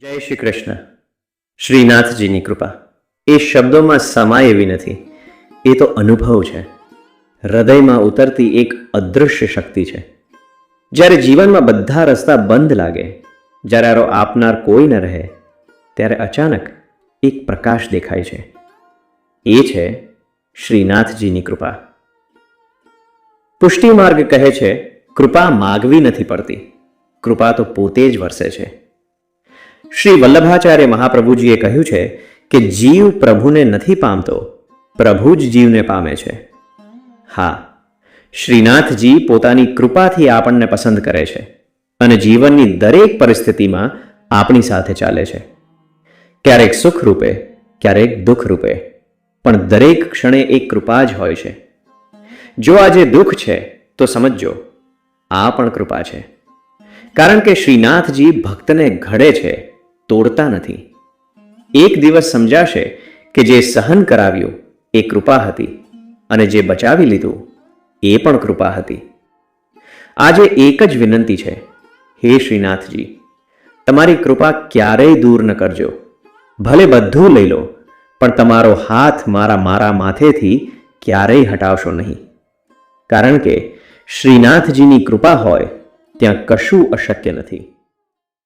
જય શ્રી કૃષ્ણ. શ્રીનાથજીની કૃપા. એ શબ્દોમાં સમાય એવી નથી. એ તો અનુભવ છે. હૃદયમાં ઉતરતી એક અદૃશ્ય શક્તિ છે. જ્યારે જીવનમાં બધા રસ્તા બંધ લાગે, જ્યારે આરો આપનાર કોઈ ન રહે, ત્યારે અચાનક એક પ્રકાશ દેખાય છે. એ છે શ્રીનાથજીની કૃપા. પુષ્ટિ માર્ગ કહે છે, કૃપા માગવી નથી પડતી. કૃપા તો પોતે જ વરસે છે. શ્રી વલ્લભાચાર્ય મહાપ્રભુજીએ કહ્યું છે કે જીવ પ્રભુને નથી પામતો, પ્રભુ જ જીવને પામે છે. હા, શ્રીનાથજી પોતાની કૃપાથી આપણને પસંદ કરે છે અને જીવનની દરેક પરિસ્થિતિમાં આપણી સાથે ચાલે છે. ક્યારેક સુખ રૂપે, ક્યારેક દુઃખ રૂપે, પણ દરેક ક્ષણે એક કૃપા જ હોય છે. જો આજે દુઃખ છે, તો સમજજો, આ પણ કૃપા છે. કારણ કે શ્રીનાથજી ભક્તને ઘડે છે તોડતા નથી. એક દિવસ સમજાશે કે જે સહન કરાવ્યું એ કૃપા હતી અને જે બચાવી લીધું એ પણ કૃપા હતી. આજે એક જ વિનંતી છે, હે શ્રીનાથજી, તમારી કૃપા ક્યારેય દૂર ન કરજો. ભલે બધું લઈ લો, પણ તમારો હાથ મારા મારા માથેથી ક્યારેય હટાવશો નહીં. કારણ કે શ્રીનાથજીની કૃપા હોય, ત્યાં કશું અશક્ય નથી.